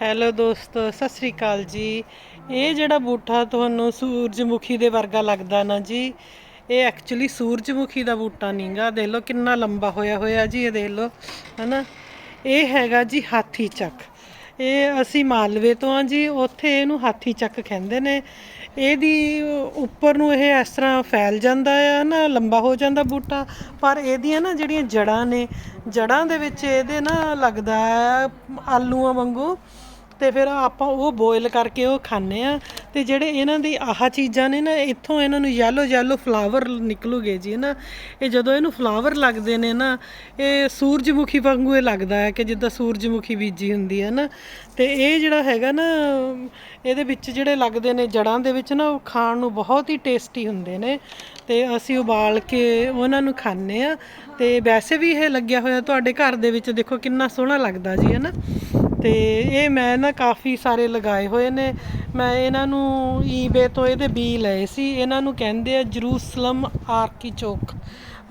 Hello ਦੋਸਤੋ, ਸਤਿ ਸ੍ਰੀ ਅਕਾਲ ਜੀ। ਇਹ ਜਿਹੜਾ ਬੂਟਾ ਤੁਹਾਨੂੰ ਸੂਰਜਮੁਖੀ ਦੇ ਵਰਗਾ ਲੱਗਦਾ ਨਾ ਜੀ, ਇਹ ਐਕਚੁਅਲੀ ਸੂਰਜਮੁਖੀ ਦਾ ਬੂਟਾ ਨਹੀਂਗਾ ਦੇਖ ਲਓ ਕਿੰਨਾ ਲੰਬਾ ਹੋਇਆ ਹੋਇਆ ਜੀ, ਇਹ ਦੇਖ ਲਓ, ਹਨਾ। ਇਹ ਹੈਗਾ ਜੀ ਹਾਥੀ ਚੱਕ। ਇਹ ਅਸੀਂ ਮਾਲਵੇ ਤੋਂ ਆ ਜੀ, ਉੱਥੇ ਇਹਨੂੰ ਹਾਥੀ ਚੱਕ ਕਹਿੰਦੇ ਨੇ। ਇਹਦੀ ਉੱਪਰ ਨੂੰ ਇਹ ਇਸ ਤਰ੍ਹਾਂ ਫੈਲ ਜਾਂਦਾ ਆ ਨਾ ਲੰਬਾ ਹੋ ਜਾਂਦਾ ਬੂਟਾ। ਪਰ ਇਹਦੀਆਂ ਨਾ ਜਿਹੜੀਆਂ ਜੜਾਂ ਨੇ, ਜੜਾਂ ਦੇ ਵਿੱਚ ਇਹਦੇ ਨਾ ਲੱਗਦਾ ਹੈ ਆਲੂਆਂ ਵਾਂਗੂ। ਤੇ ਫਿਰ ਆਪਾਂ ਉਹ ਬੋਇਲ ਕਰਕੇ ਉਹ ਖਾਂਦੇ ਆ ਤੇ ਜਿਹੜੇ ਇਹਨਾਂ ਦੀ ਆਹ ਚੀਜ਼ਾਂ ਨੇ ਨਾ, ਇੱਥੋਂ ਇਹਨਾਂ ਨੂੰ ਯੈਲੋ ਯੈਲੋ ਫਲਾਵਰ ਨਿਕਲੂਗੇ ਜੀ ਨਾ। ਇਹ ਜਦੋਂ ਇਹਨੂੰ ਫਲਾਵਰ ਲੱਗਦੇ ਨੇ ਨਾ, ਇਹ ਸੂਰਜਮੁਖੀ ਵਾਂਗੂ ਇਹ ਲੱਗਦਾ ਹੈ ਕਿ ਜਿੱਦਾਂ ਸੂਰਜਮੁਖੀ ਬੀਜੀ ਹੁੰਦੀ ਹੈ ਨਾ। ਤੇ ਇਹ ਜਿਹੜਾ ਹੈਗਾ ਨਾ, ਇਹਦੇ ਵਿੱਚ ਜਿਹੜੇ ਲੱਗਦੇ ਨੇ ਜੜਾਂ ਦੇ ਵਿੱਚ ਨਾ, ਉਹ ਖਾਣ ਨੂੰ ਬਹੁਤ ਹੀ ਟੇਸਟੀ ਹੁੰਦੇ ਨੇ ਤੇ ਅਸੀਂ ਉਬਾਲ ਕੇ ਉਹਨਾਂ ਨੂੰ ਖਾਂਦੇ ਆ ਤੇ ਵੈਸੇ ਵੀ ਇਹ ਲੱਗਿਆ ਹੋਇਆ ਤੁਹਾਡੇ ਘਰ ਦੇ ਵਿੱਚ, ਦੇਖੋ ਕਿੰਨਾ ਸੋਹਣਾ ਲੱਗਦਾ ਜੀ, ਹੈ ਨਾ। ਤੇ ਇਹ ਮੈਂ ਨਾ ਕਾਫੀ ਸਾਰੇ ਲਗਾਏ ਹੋਏ ਨੇ। ਮੈਂ ਇਹਨਾਂ ਨੂੰ ਈਬੇ ਤੋਂ ਇਹਦੇ ਬੀ ਲਏ ਸੀ। ਇਹਨਾਂ ਨੂੰ ਕਹਿੰਦੇ ਆ ਜਰੂਸਲਮ ਆਰਕੀਚੋਕ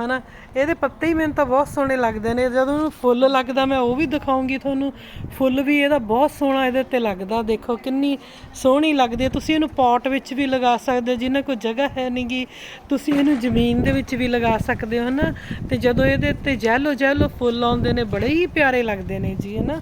ਹਨਾ? ਇਹਦੇ ਪੱਤੇ ਹੀ ਮੈਨੂੰ ਤਾਂ ਬਹੁਤ ਸੋਹਣੇ ਲੱਗਦੇ ਨੇ। ਜਦੋਂ ਉਹਨੂੰ ਫੁੱਲ ਲੱਗਦਾ, ਮੈਂ ਉਹ ਵੀ ਦਿਖਾਉਂਗੀ ਤੁਹਾਨੂੰ। ਫੁੱਲ ਵੀ ਇਹਦਾ ਬਹੁਤ ਸੋਹਣਾ ਇਹਦੇ ਤੇ ਲੱਗਦਾ। ਦੇਖੋ, ਕਿੰਨੀ ਸੋਹਣੀ ਲੱਗਦੀ ਹੈ। ਤੁਸੀਂ ਇਹਨੂੰ ਪੌਟ ਵਿੱਚ ਵੀ ਲਗਾ ਸਕਦੇ ਹੋ, ਜਿੰਨਾ ਕੋਈ ਜਗ੍ਹਾ ਹੈ ਨਹੀਂਗੀ ਤੁਸੀਂ ਇਹਨੂੰ ਜ਼ਮੀਨ ਦੇ ਵਿੱਚ ਵੀ ਲਗਾ ਸਕਦੇ ਹੋ, ਹਨਾ? ਤੇ ਜਦੋਂ ਇਹਦੇ ਉੱਤੇ ਜੈਲੋ ਜੈਲੋ ਫੁੱਲ ਆਉਂਦੇ ਨੇ, ਬੜੇ ਹੀ ਪਿਆਰੇ ਲੱਗਦੇ ਨੇ ਜੀ, ਹਨਾ?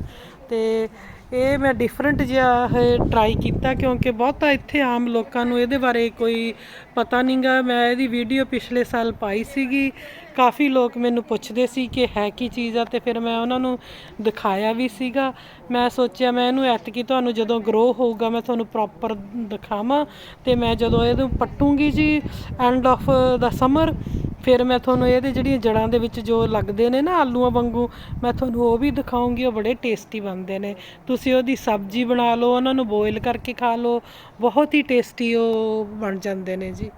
ਤੇ ਇਹ ਮੈਂ ਡਿਫਰੈਂਟ ਜਿਹਾ ਟਰਾਈ ਕੀਤਾ ਕਿਉਂਕਿ ਬਹੁਤਾ ਇੱਥੇ ਆਮ ਲੋਕਾਂ ਨੂੰ ਇਹਦੇ ਬਾਰੇ ਕੋਈ ਪਤਾ ਨਹੀਂਗਾ ਮੈਂ ਇਹਦੀ ਵੀਡੀਓ ਪਿਛਲੇ ਸਾਲ ਪਾਈ ਸੀਗੀ। ਕਾਫੀ ਲੋਕ ਮੈਨੂੰ ਪੁੱਛਦੇ ਸੀ ਕਿ ਹੈ ਕੀ ਚੀਜ਼ ਆ ਤੇ ਫਿਰ ਮੈਂ ਉਹਨਾਂ ਨੂੰ ਦਿਖਾਇਆ ਵੀ ਸੀਗਾ। ਮੈਂ ਸੋਚਿਆ ਮੈਂ ਇਹਨੂੰ ਐਤਕੀ ਤੁਹਾਨੂੰ ਜਦੋਂ ਗਰੋ ਹੋਊਗਾ ਮੈਂ ਤੁਹਾਨੂੰ ਪ੍ਰੋਪਰ ਦਿਖਾਵਾਂ ਤੇ ਮੈਂ ਜਦੋਂ ਇਹਨੂੰ ਪੱਟੂਗੀ ਜੀ ਐਂਡ ਆਫ ਦਾ ਸਮਰ ਫਿਰ ਮੈਂ ਤੁਹਾਨੂੰ ਇਹਦੇ ਜਿਹੜੀਆਂ ਜੜ੍ਹਾਂ ਦੇ ਵਿੱਚ ਜੋ ਲੱਗਦੇ ਨੇ ਨਾ ਆਲੂਆਂ ਵਾਂਗੂ, ਮੈਂ ਤੁਹਾਨੂੰ ਉਹ ਵੀ ਦਿਖਾਉਂਗੀ, ਉਹ ਬੜੇ ਟੇਸਟੀ ਬਣਦੇ ਨੇ। ਤੁਸੀਂ ਉਹਦੀ ਸਬਜ਼ੀ ਬਣਾ ਲਓ, ਉਹਨਾਂ ਨੂੰ ਬੋਇਲ ਕਰਕੇ ਖਾ ਲਓ, ਬਹੁਤ ਹੀ ਟੇਸਟੀ ਉਹ ਬਣ ਜਾਂਦੇ ਨੇ ਜੀ।